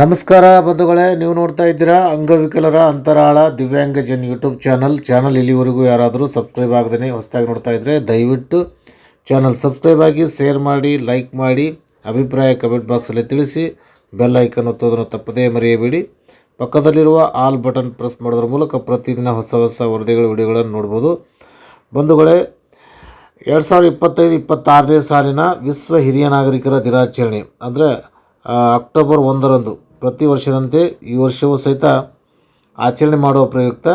ನಮಸ್ಕಾರ ಬಂಧುಗಳೇ, ನೀವು ನೋಡ್ತಾ ಇದ್ದೀರಾ ಅಂಗವಿಕಲರ ಅಂತರಾಳ ದಿವ್ಯಾಂಗಜನ್ ಯೂಟ್ಯೂಬ್ ಚಾನಲ್. ಚಾನಲ್ ಇಲ್ಲಿವರೆಗೂ ಯಾರಾದರೂ ಸಬ್ಸ್ಕ್ರೈಬ್ ಆಗದೇ ಹೊಸದಾಗಿ ನೋಡ್ತಾ ಇದ್ದರೆ ದಯವಿಟ್ಟು ಚಾನಲ್ ಸಬ್ಸ್ಕ್ರೈಬ್ ಆಗಿ, ಶೇರ್ ಮಾಡಿ, ಲೈಕ್ ಮಾಡಿ, ಅಭಿಪ್ರಾಯ ಕಮೆಂಟ್ ಬಾಕ್ಸಲ್ಲಿ ತಿಳಿಸಿ, ಬೆಲ್ ಐಕನ್ ಒತ್ತೋದನ್ನು ತಪ್ಪದೇ ಮರೆಯಬೇಡಿ. ಪಕ್ಕದಲ್ಲಿರುವ ಆಲ್ ಬಟನ್ ಪ್ರೆಸ್ ಮಾಡೋದ್ರ ಮೂಲಕ ಪ್ರತಿದಿನ ಹೊಸ ಹೊಸ ವರದಿಗಳ, ವಿಡಿಯೋಗಳನ್ನು ನೋಡ್ಬೋದು. ಬಂಧುಗಳೇ, ಎರಡು ಸಾವಿರದ ಇಪ್ಪತ್ತೈದು, ಇಪ್ಪತ್ತಾರನೇ ಸಾಲಿನ ವಿಶ್ವ ಹಿರಿಯ ನಾಗರಿಕರ ದಿನಾಚರಣೆ, ಅಂದರೆ ಅಕ್ಟೋಬರ್ ಒಂದರಂದು ಪ್ರತಿ ವರ್ಷದಂತೆ ಈ ವರ್ಷವೂ ಸಹಿತ ಆಚರಣೆ ಮಾಡುವ ಪ್ರಯುಕ್ತ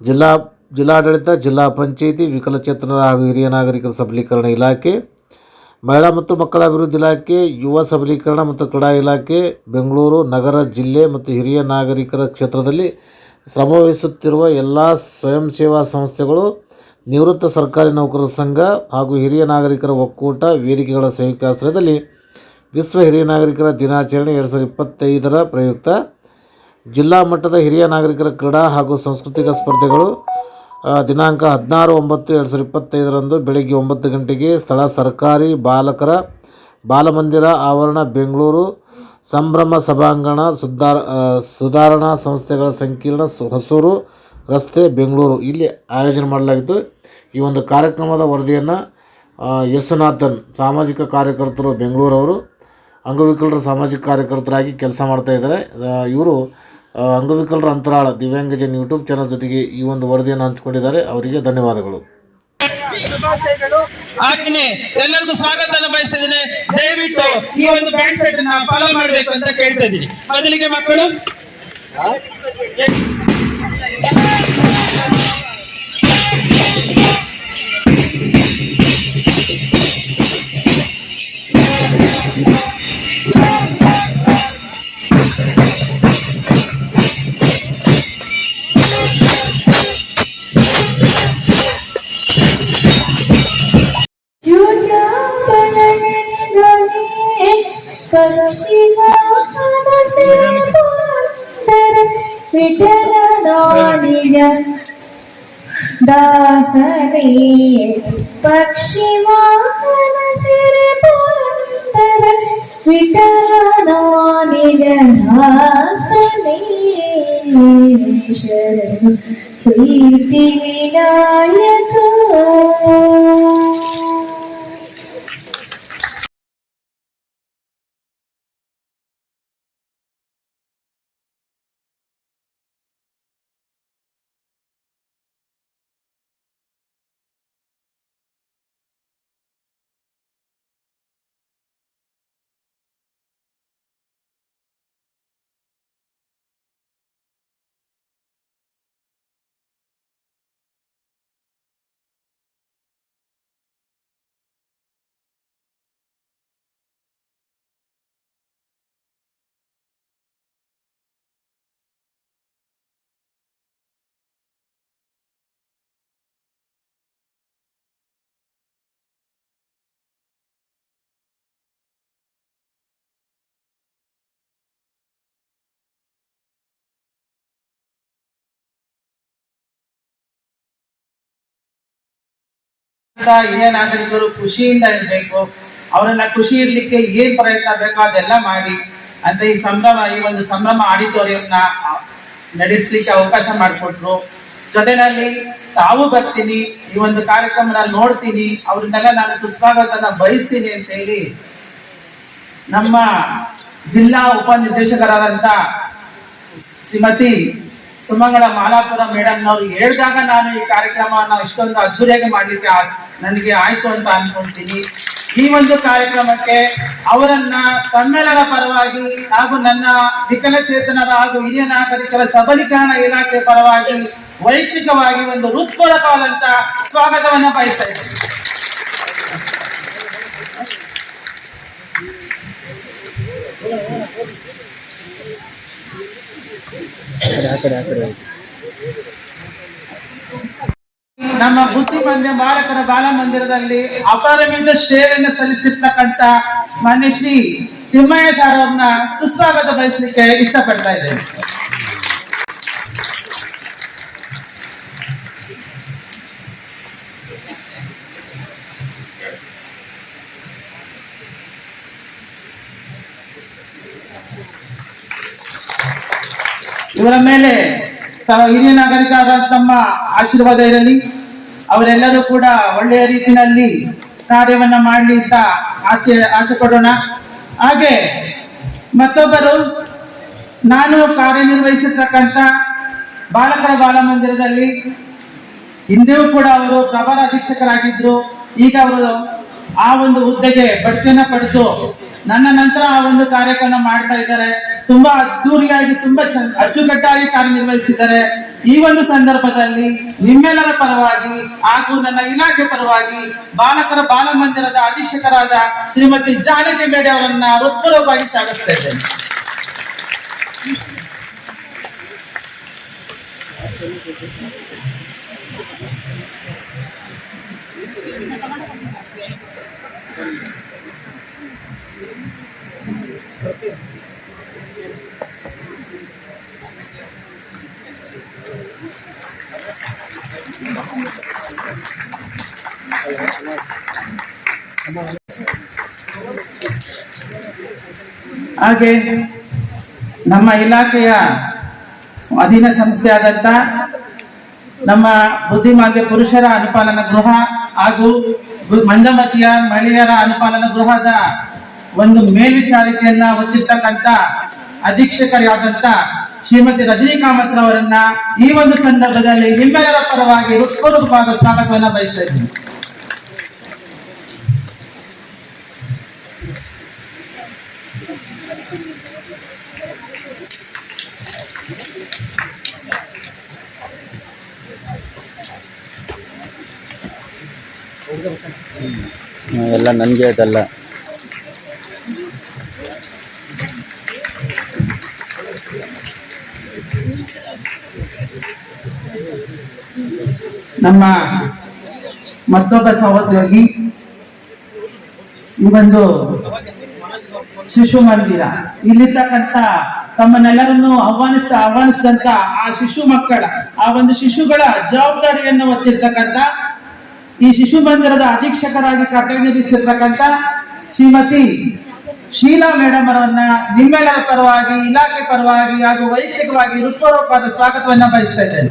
ಜಿಲ್ಲಾ ಜಿಲ್ಲಾಡಳಿತ, ಜಿಲ್ಲಾ ಪಂಚಾಯಿತಿ ವಿಕಲಚೇತನರ ಹಾಗೂ ಹಿರಿಯ ನಾಗರಿಕರ ಸಬಲೀಕರಣ ಇಲಾಖೆ, ಮಹಿಳಾ ಮತ್ತು ಮಕ್ಕಳ ಅಭಿವೃದ್ಧಿ ಇಲಾಖೆ, ಯುವ ಸಬಲೀಕರಣ ಮತ್ತು ಕ್ರೀಡಾ ಇಲಾಖೆ, ಬೆಂಗಳೂರು, ನಗರ, ಜಿಲ್ಲೆ ಮತ್ತು ಹಿರಿಯ ನಾಗರಿಕರ ಕ್ಷೇತ್ರದಲ್ಲಿ ಶ್ರಮವಹಿಸುತ್ತಿರುವ ಎಲ್ಲ ಸ್ವಯಂ ಸೇವಾ ಸಂಸ್ಥೆಗಳು, ನಿವೃತ್ತ ಸರ್ಕಾರಿ ನೌಕರರ ಸಂಘ ಹಾಗೂ ಹಿರಿಯ ನಾಗರಿಕರ ಒಕ್ಕೂಟ, ವೇದಿಕೆಗಳ ಸಂಯುಕ್ತ ಆಶ್ರಯದಲ್ಲಿ ವಿಶ್ವ ಹಿರಿಯ ನಾಗರಿಕರ ದಿನಾಚರಣೆ ಎರಡು ಸಾವಿರದ ಇಪ್ಪತ್ತೈದರ ಪ್ರಯುಕ್ತ. ಜಿಲ್ಲಾ ಮಟ್ಟದ ಹಿರಿಯ ನಾಗರಿಕರ ಕ್ರೀಡಾ ಹಾಗೂ ಸಾಂಸ್ಕೃತಿಕ ಸ್ಪರ್ಧೆಗಳು ದಿನಾಂಕ ಹದಿನಾರು ಒಂಬತ್ತು ಎರಡು ಸಾವಿರದ ಇಪ್ಪತ್ತೈದರಂದು ಬೆಳಗ್ಗೆ ಒಂಬತ್ತು ಗಂಟೆಗೆ ಸ್ಥಳ ಸರ್ಕಾರಿ ಬಾಲಕರ ಬಾಲಮಂದಿರ ಆವರಣ, ಬೆಂಗಳೂರು ಸಂಭ್ರಮ ಸಭಾಂಗಣ ಸುಧಾರ ಸುಧಾರಣಾ ಸಂಸ್ಥೆಗಳ ಸಂಕೀರ್ಣ ಹೊಸೂರು ರಸ್ತೆ, ಬೆಂಗಳೂರು. ಇಲ್ಲಿ ಆಯೋಜನೆ ಮಾಡಲಾಗಿತ್ತು ಈ ಒಂದು ಕಾರ್ಯಕ್ರಮದ ವರದಿಯನ್ನು ಯಶುನಾಥನ್ ಸಾಮಾಜಿಕ ಕಾರ್ಯಕರ್ತರು, ಬೆಂಗಳೂರವರು ಅಂಗವಿಕಲರ ಸಾಮಾಜಿಕ ಕಾರ್ಯಕರ್ತರಾಗಿ ಕೆಲಸ ಮಾಡ್ತಾ ಇದ್ದಾರೆ. ಇವರು ಅಂಗವಿಕಲರ ಅಂತರಾಳ ದಿವ್ಯಾಂಗಜನ್ ಯೂಟ್ಯೂಬ್ ಚಾನಲ್ ಜೊತೆಗೆ ಈ ಒಂದು ವರದಿಯನ್ನು ಹಂಚಿಕೊಂಡಿದ್ದಾರೆ. ಅವರಿಗೆ ಧನ್ಯವಾದಗಳು. ಶುಭಾಶಯಗಳು. ಎಲ್ಲರಿಗೂ ಸ್ವಾಗತನ ಬಯಸ್ತಿದ್ದೇನೆ. ದಯವಿಟ್ಟು ಈ ಒಂದು ಬ್ಯಾಂಡ್ ಸೆಟ್ನ ಫಾಲೋ ಮಾಡಬೇಕು ಅಂತ ಕೇಳ್ತಾ ಇದ್ದೀನಿ. ಮೊದಲಿಗೆ ಮಕ್ಕಳು. దాసనే పక్షి వాహన సిరి పురందర విఠలనాదిన దాసనే శరణు శ్రీ వినాయకో. ಹಿರಿಯ ನಾಗರಿಕರು ಖುಷಿಯಿಂದ ಇರಬೇಕು. ಅವರನ್ನ ಖುಷಿ ಇರಲಿಕ್ಕೆ ಏನ್ ಪ್ರಯತ್ನ ಬೇಕೋ ಅದೆಲ್ಲ ಮಾಡಿ. ಅಂತ ಈ ಸಂಭ್ರಮ, ಈ ಒಂದು ಸಂಭ್ರಮ ಆಡಿಟೋರಿಯಂನ ನಡೆಸಲಿಕ್ಕೆ ಅವಕಾಶ ಮಾಡಿಕೊಟ್ರು. ಜೊತೆನಲ್ಲಿ ತಾವು ಬರ್ತೀನಿ, ಈ ಒಂದು ಕಾರ್ಯಕ್ರಮನ ನೋಡ್ತೀನಿ, ಅವ್ರನ್ನೆಲ್ಲ ನಾನು ಸುಸ್ವಾಗತನ ಬಯಸ್ತೀನಿ ಅಂತ ಹೇಳಿ ನಮ್ಮ ಜಿಲ್ಲಾ ಉಪನಿರ್ದೇಶಕರಾದಂತ ಶ್ರೀಮತಿ ಸುಮಂಗಳ ಮಾಲಾಪುರ ಮೇಡಮ್ ನವರು ಹೇಳಿದಾಗ ನಾನು ಈ ಕಾರ್ಯಕ್ರಮವನ್ನು ಇಷ್ಟೊಂದು ಅದ್ದೂರಿಯಾಗಿ ಮಾಡಲಿಕ್ಕೆ ನನಗೆ ಆಯಿತು ಅಂತ ಅನ್ಕೊಂತೀನಿ. ಈ ಒಂದು ಕಾರ್ಯಕ್ರಮಕ್ಕೆ ಅವರನ್ನ ತಮ್ಮೆಲ್ಲರ ಪರವಾಗಿ ಹಾಗೂ ನನ್ನ ವಿಕಲಚೇತನರ ಹಾಗೂ ಹಿರಿಯ ನಾಗರಿಕರ ಸಬಲೀಕರಣ ಇಲಾಖೆ ಪರವಾಗಿ ವೈಯಕ್ತಿಕವಾಗಿ ಒಂದು ಹೃತ್ಪೂರ್ವಕವಾದಂತ ಸ್ವಾಗತವನ್ನು ಬಯಸ್ತಾ ಇದ್ದೀನಿ. ನಮ್ಮ ಬುದ್ಧಿಮಾಂದ್ಯ ಬಾಲಕರ ಬಾಲ ಮಂದಿರದಲ್ಲಿ ಅಪಾರವಿಂದ ಸೇವೆಯನ್ನು ಸಲ್ಲಿಸಿರ್ತಕ್ಕಂತ ಮಾನ್ಯ ಶ್ರೀ ತಿಮ್ಮಯ್ಯ ಸಾರ್ ಸುಸ್ವಾಗತ ಬಯಸಲಿಕ್ಕೆ ಇಷ್ಟಪಡ್ತಾ ಇದ್ದೇನೆ. ಇವರ ಮೇಲೆ ತಮ್ಮ ಹಿರಿಯ ನಾಗರಿಕರ ತಮ್ಮ ಆಶೀರ್ವಾದ ಇರಲಿ. ಅವರೆಲ್ಲರೂ ಕೂಡ ಒಳ್ಳೆಯ ರೀತಿಯಲ್ಲಿ ಕಾರ್ಯವನ್ನ ಮಾಡಲಿ ಅಂತ ಆಸೆ ಆಸೆ ಪಡೋಣ. ಹಾಗೆ ಮತ್ತೊಬ್ಬರು ನಾನು ಕಾರ್ಯನಿರ್ವಹಿಸಿರ್ತಕ್ಕಂಥ ಬಾಲಕರ ಬಾಲಮಂದಿರದಲ್ಲಿ ಹಿಂದೆಯೂ ಕೂಡ ಅವರು ಪ್ರಬಲ ಅಧೀಕ್ಷಕರಾಗಿದ್ರು. ಈಗ ಅವರು ಆ ಒಂದು ಹುದ್ದೆಗೆ ಬಡ್ತಿಯನ್ನು ಪಡೆದು ನನ್ನ ನಂತರ ಆ ಒಂದು ಕಾರ್ಯಕ್ರಮ ಮಾಡ್ತಾ ಇದ್ದಾರೆ. ತುಂಬಾ ಅದ್ದೂರಿಯಾಗಿ, ತುಂಬಾ ಅಚ್ಚುಕಟ್ಟಾಗಿ ಕಾರ್ಯನಿರ್ವಹಿಸಿದ್ದಾರೆ. ಈ ಒಂದು ಸಂದರ್ಭದಲ್ಲಿ ನಿಮ್ಮೆಲ್ಲರ ಪರವಾಗಿ ಹಾಗೂ ನನ್ನ ಇಲಾಖೆ ಪರವಾಗಿ ಬಾಲಕರ ಬಾಲಮಂದಿರದ ಅಧೀಕ್ಷಕರಾದ ಶ್ರೀಮತಿ ಜಾನಕಿ ಬೇಡಿ ಅವರನ್ನ ಹೃತ್ಪೂರ್ವಕವಾಗಿ ಸ್ವಾಗತಿಸ್ತಾ ಹಾಗೆ ನಮ್ಮ ಇಲಾಖೆಯ ಅಧೀನ ಸಂಸ್ಥೆಯಾದಂಥ ನಮ್ಮ ಬುದ್ಧಿಮಾಂದ್ಯ ಪುರುಷರ ಅನುಪಾಲನ ಗೃಹ ಹಾಗೂ ಮಂದಮತಿಯ ಮಹಿಳೆಯರ ಅನುಪಾಲನ ಗೃಹದ ಒಂದು ಮೇಲ್ವಿಚಾರಿಕೆಯನ್ನ ಹೊಂದಿರ್ತಕ್ಕಂಥ ಅಧೀಕ್ಷಕರಾದಂಥ ಶ್ರೀಮತಿ ರಜನಿಕಾಮತ್ ಅವರನ್ನ ಈ ಒಂದು ಸಂದರ್ಭದಲ್ಲಿ ನಿಮ್ಮೆಲ್ಲರ ಪರವಾಗಿ ಹೃತ್ಪೂರ್ವಕವಾದ ಸ್ವಾಗತವನ್ನ ಬಯಸ್ತಾ ಇದ್ದೀನಿ. ಎಲ್ಲ ನನಗೆ ಅದಲ್ಲ. ನಮ್ಮ ಮತ್ತೊಬ್ಬ ಸಹೋದ್ಯೋಗಿ, ಈ ಒಂದು ಶಿಶು ಮಂದಿರ. ಇಲ್ಲಿರ್ತಕ್ಕಂಥ ತಮ್ಮನ್ನೆಲ್ಲರನ್ನು ಆಹ್ವಾನಿಸ್ತಾ ಆಹ್ವಾನಿಸಿದಂತ ಆ ಶಿಶು ಮಕ್ಕಳ, ಆ ಒಂದು ಶಿಶುಗಳ ಜವಾಬ್ದಾರಿಯನ್ನು ಹೊತ್ತಿರ್ತಕ್ಕಂಥ ಈ ಶಿಶು ಮಂದಿರದ ಅಧೀಕ್ಷಕರಾಗಿ ಕಾರ್ಯನಿರ್ವಹಿಸಿರ್ತಕ್ಕಂಥ ಶ್ರೀಮತಿ ಶೀಲಾ ಮೇಡಮ್ ಅವರನ್ನ ನಿಮ್ಮೆಲ್ಲರ ಪರವಾಗಿ, ಇಲಾಖೆ ಪರವಾಗಿ ಹಾಗೂ ವೈಯಕ್ತಿಕವಾಗಿ ಹೃತ್ಪೂರ್ವಕವಾದ ಸ್ವಾಗತವನ್ನ ಬಯಸ್ತಾ ಇದ್ದೇನೆ.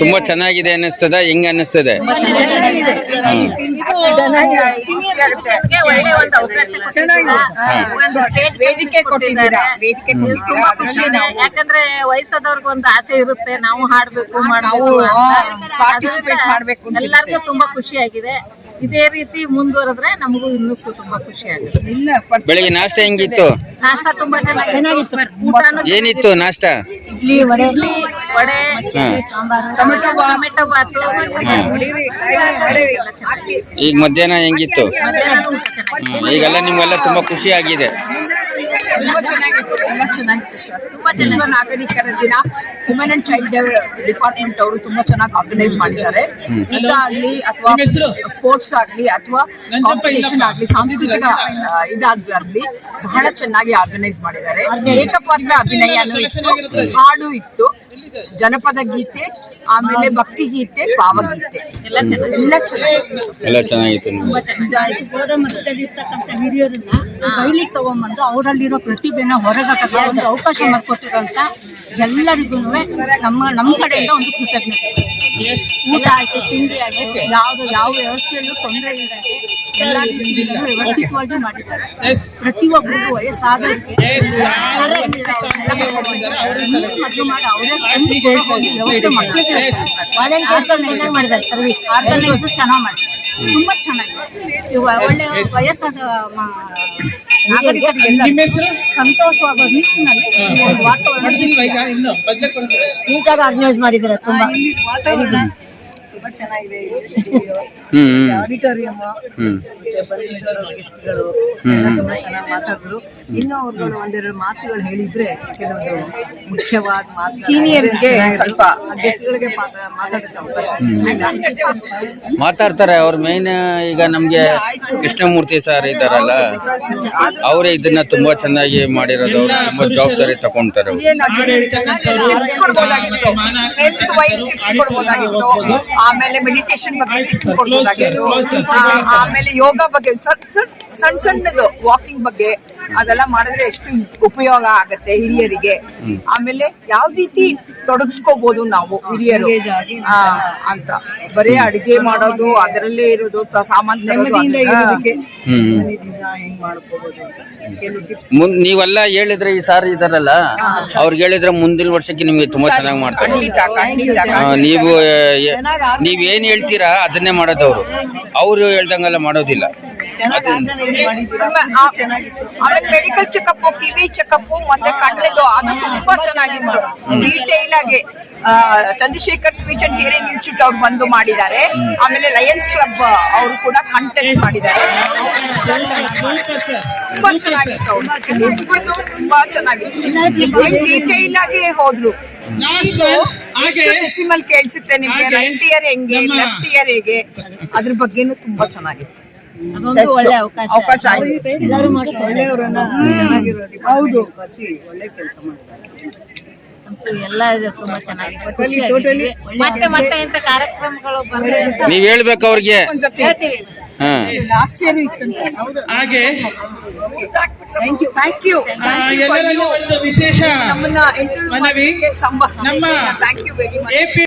ತುಂಬಾ ಚೆನ್ನಾಗಿದೆ ಅನ್ನಿಸ್ತದ ಹೆಂಗ್ ಅನ್ನಿಸ್ತದೆ? ಒಳ್ಳೆ ಒಂದು ಅವಕಾಶ ಕೊಟ್ಟಿದ್ದೀರಾ. ಒಂದು ಸ್ಟೇಜ್ ವೇದಿಕೆ ಕೊಟ್ಟಿದ್ದಾರೆ? ವೇದಿಕೆ ತುಂಬಾ ಖುಷಿ ಇದೆ ಯಾಕಂದ್ರೆ ವಯಸ್ಸಾದವ್ರಿಗೆ ಒಂದು ಆಸೆ ಇರುತ್ತೆ. ನಾವು ಹಾಡ್ಬೇಕು ನಾವು, ಮಾಡ್ಬೇಕು ಅಂತ. ಮಾಡ್ಬೇಕು ಎಲ್ಲರಿಗೂ ತುಂಬಾ ಖುಷಿ ಆಗಿದೆ ಇದೇ ರೀತಿ ಮುಂದುವರೆದ್ರೆ ನಮಗೂ ಇನ್ನೂ ತುಂಬಾ ಖುಷಿ ಆಗುತ್ತೆ. ಇಲ್ಲ ಬೆಳಿಗ್ಗೆ ನಾಷ್ಟ ಹೆಂಗಿತ್ತು? ನಾಷ್ಟ ತುಂಬಾ ಚೆನ್ನಾಗಿತ್ತು. ಊಟನೂ ಏನಿತ್ತು ನಾಷ್ಟ? ಇಡ್ಲಿ ವಡೆ ಇಡ್ಲಿ ವಡೆ. ಸಾಂಬಾರು ಟೊಮೆಟೊ ಬಾತ್. ಟೊಮೆಟೊ ಬಾತು. ಈಗ ಮಧ್ಯಾಹ್ನ ಹೆಂಗಿತ್ತು. ಹ್ಮ್. ಈಗೆಲ್ಲ ನಿಮ್ಗೆಲ್ಲ ತುಂಬಾ ಖುಷಿ ಆಗಿದೆ. ತುಂಬಾ ಚೆನ್ನಾಗಿತ್ತು ಎಲ್ಲ ಚೆನ್ನಾಗಿತ್ತು ಸರ್. ತುಂಬಾ ವಿಶ್ವ ನಾಗರಿಕರ ದಿನ. ವುಮೆನ್ ಅಂಡ್ ಚೈಲ್ಡ್ ಡಿಪಾರ್ಟ್ಮೆಂಟ್ ಅವರು ತುಂಬಾ ಚೆನ್ನಾಗಿ ಆರ್ಗನೈಸ್ ಮಾಡಿದ್ದಾರೆ. ಊಟ ಆಗ್ಲಿ ಅಥವಾ ಸ್ಪೋರ್ಟ್ಸ್ ಆಗ್ಲಿ ಅಥವಾ ಕಾಂಪಿಟೇಷನ್ ಆಗಲಿ ಸಾಂಸ್ಕೃತಿಕ ಇದಾಗಲಿ ಇದಾಗ್ಲಿ ಬಹಳ ಚೆನ್ನಾಗಿ ಆರ್ಗನೈಸ್ ಮಾಡಿದ್ದಾರೆ. ಏಕಪಾತ್ರ ಅಭಿನಯನೂ ಇತ್ತು ಹಾಡು ಇತ್ತು. ಜನಪದ ಗೀತೆ ಆಮೇಲೆ ಭಕ್ತಿ ಗೀತೆ ಭಾವಗೀತೆ. ಎಲ್ಲ. ಎಲ್ಲ ಚೆನ್ನಾಗಿತ್ತು ಹಿರಿಯರನ್ನ ತಗೊಂಬಂದು ಅವರಲ್ಲಿರೋ ಪ್ರತಿಭೆನ ಹೊರಗಾಕಕ್ಕೆ ಒಂದು ಅವಕಾಶ ಮಾಡಿಕೊಟ್ಟಿರೋಂಥ ಎಲ್ಲರಿಗೂ ನಮ್ಮ ನಮ್ಮ ಕಡೆಯಿಂದ ಒಂದು ಕೃತಜ್ಞತೆ. ಊಟ ಆಯ್ತು ತಿಂಡಿ ಆಯ್ತು ಯಾವುದು ಯಾವ ವ್ಯವಸ್ಥೆಯಲ್ಲೂ ತೊಂದರೆ ಇಲ್ಲದೆ ಎಲ್ಲ ರೀತಿಯಲ್ಲೂ ವ್ಯವಸ್ಥಿತವಾಗಿ ಮಾಡಿದ್ದಾರೆ. ಪ್ರತಿಯೊಬ್ಬರಿಗೂ ವಯಸ್ಸಾದವರಿಗೆ ಮದುವೆ ಮಾಡಿ ಅವರೇ ಚೆನ್ನಾಗಿ ಮಾಡಿದ್ದಾರೆ ಸರ್ವಿಸ್ ಆರ್ಗನೈಸ್ ಚೆನ್ನಾಗಿ ಮಾಡಿದ್ದಾರೆ. ತುಂಬಾ ಚೆನ್ನಾಗಿದೆ. ಒಳ್ಳೆ ವಯಸ್ಸಾದ ವಾತಾವರಣ ನೀಟಾಗಿ ಆರ್ಗನೈಸ್ ಮಾಡಿದ್ದಾರೆ? ತುಂಬಾ ಚೆನ್ನಾಗಿದೆ. ಆಡಿಟೋರಿಯಂ ಹ್ಮ್. ಬಂದಿದ್ದವರು ಗೆಸ್ಟ್ಗಳು ಎಲ್ಲ ತುಂಬಾ ಚೆನ್ನಾಗಿ ಮಾತಾಡಿದ್ರು. ಇನ್ನೂ ಅವ್ರುಗಳು ಒಂದೆರಡು ಮಾತುಗಳು ಹೇಳಿದ್ರೆ ಕೆಲವೊಂದು ಮುಖ್ಯವಾದ ಮಾತು ಸೀನಿಯರ್ಸ್ಗೆ ಸ್ವಲ್ಪ. ಗೆಸ್ಟ್ಗಳಿಗೆ ಅವಕಾಶ ಮಾತಾಡ್ತಾರೆ ಅವ್ರ ಮೇನ್ ಈಗ ನಮ್ಗೆ ಕೃಷ್ಣಮೂರ್ತಿ ಸರ್ ಇದಾರಲ್ಲ ಅವರೇ ಇದನ್ನ ತುಂಬಾ ಚೆನ್ನಾಗಿ ಮಾಡಿರೋದು ಅವ್ರು ತುಂಬಾ ಜವಾಬ್ದಾರಿ ತಗೊಂತಾರೆ ಅವ್ರು. ಆಮೇಲೆ ಮೆಡಿಟೇಷನ್ ಬಗ್ಗೆ ಟಿಪ್ಸ್ ಕೊಡ್ಬೋದಾಗಿತ್ತು ಆಮೇಲೆ ಯೋಗ ಬಗ್ಗೆ ಸರ್ ಸಣ್ಣ ಸಣ್ಣ ಸಣ್ಣದು ವಾಕಿಂಗ್ ಬಗ್ಗೆ ಅದೆಲ್ಲ ಮಾಡಿದ್ರೆ ಎಷ್ಟು ಉಪಯೋಗ ಆಗತ್ತೆ ಹಿರಿಯರಿಗೆ. ಆಮೇಲೆ ಯಾವ ರೀತಿ ತೊಡಗಿಸ್ಕೋಬಹುದು ನಾವು ಹಿರಿಯರು? ಆ, ಅಂತ. ಬರೀ ಅಡಿಗೆ ಮಾಡೋದು ಅದರಲ್ಲೇ ಇರೋದು ಸಾಮಾನ್ಯ ಸಾಮಾನ್ ತರೋದು ಅದೆಲ್ಲ- ಹ್ಮ್ ಮುಂದ್ ನೀವೆಲ್ಲ ಹೇಳಿದ್ರೆ ಈ ಸಾರ್ ಇದಾರಲ್ಲ ಅವ್ರಿಗೆ ಹೇಳಿದ್ರೆ ಮುಂದಿನ ವರ್ಷಕ್ಕೆ ನಿಮ್ಗೆ ತುಂಬಾ ಚೆನ್ನಾಗಿ ಮಾಡ್ತಾರೆ. ಖಂಡಿತ ಖಂಡಿತ ಆ, ನೀವು ಏನ್ ಹೇಳ್ತೀರಾ ಅದನ್ನೇ ಮಾಡೋದು ಅವರು ಅವ್ರು ಹೇಳ್ದಂಗೆಲ್ಲ ಮಾಡೋದಿಲ್ಲ. ಆಮೇಲೆ ಮೆಡಿಕಲ್ ಚೆಕಪ್ ಕಿವಿ ಚೆಕಪ್ ಮತ್ತೆ ಕಣ್ಣದು ಅದು ತುಂಬಾ ಚೆನ್ನಾಗಿತ್ತು. ಡೀಟೇಲ್ ಆಗಿ Chandrashekhar speech and hearing institute ಅವ್ರು ಬಂದು ಮಾಡಿದ್ದಾರೆ. ಆಮೇಲೆ ಲಯನ್ಸ್ ಕ್ಲಬ್ ಅವರು ಕೂಡ ಕಂಟೆಸ್ಟ್ ಮಾಡಿದ್ದಾರೆ. ತುಂಬಾ ಚೆನ್ನಾಗಿತ್ತು. ತುಂಬಾ ಚೆನ್ನಾಗಿತ್ತು ಡೀಟೇಲ್ ಆಗಿ ಹೋದ್ರು. ಡೆಸಿಮಲ್ ಕೇಳಿಸುತ್ತೆ ನಿಮ್ಗೆ. ರೈಟ್ ಇಯರ್ ಹೆಂಗೆ ಲೆಫ್ಟ್ ಇಯರ್ ಹೇಗೆ? ಅದ್ರ ಬಗ್ಗೆನೂ ತುಂಬಾ ಚೆನ್ನಾಗಿತ್ತು. ಅದೊಂದು ಒಳ್ಳೆ ಅವಕಾಶ. ಅವಕಾಶ ಆಯ್ತು. ಎಲ್ಲರೂ ಮಾಡಿಸ್ಕೊಂಡು ಹೌದು. ಎಲ್ಲ ಇದೆ ತುಂಬಾ ಚೆನ್ನಾಗಿದೆ. ಖುಷಿ ಆಗಿದೆ. ಮತ್ತೆ ಮತ್ತೆ ಇಂಥ ಕಾರ್ಯಕ್ರಮಗಳು ಬಂದ್ರೆ ಅಂತ ನೀವ್ ಹೇಳ್ಬೇಕು ಅವ್ರಿಗೆ. ಒಂದ್ಸತಿ ಹೇಳ್ತೀವಿ. ಹಾ. ಲಾಸ್ಟ್ ಇಯರ್ ಇತ್ತಂತೆ. ಹಾಗೆ. ಥ್ಯಾಂಕ್ ಯು ಥ್ಯಾಂಕ್ ಯು ಆ, ಎಲ್ಲರಿಗೂ ಒಂದು ವಿಶೇಷ ನಮ್ಮನ್ನ ಇಂಟರ್ವ್ಯೂ ಮನವಿ. ನಮ್ಮ thank you very much AP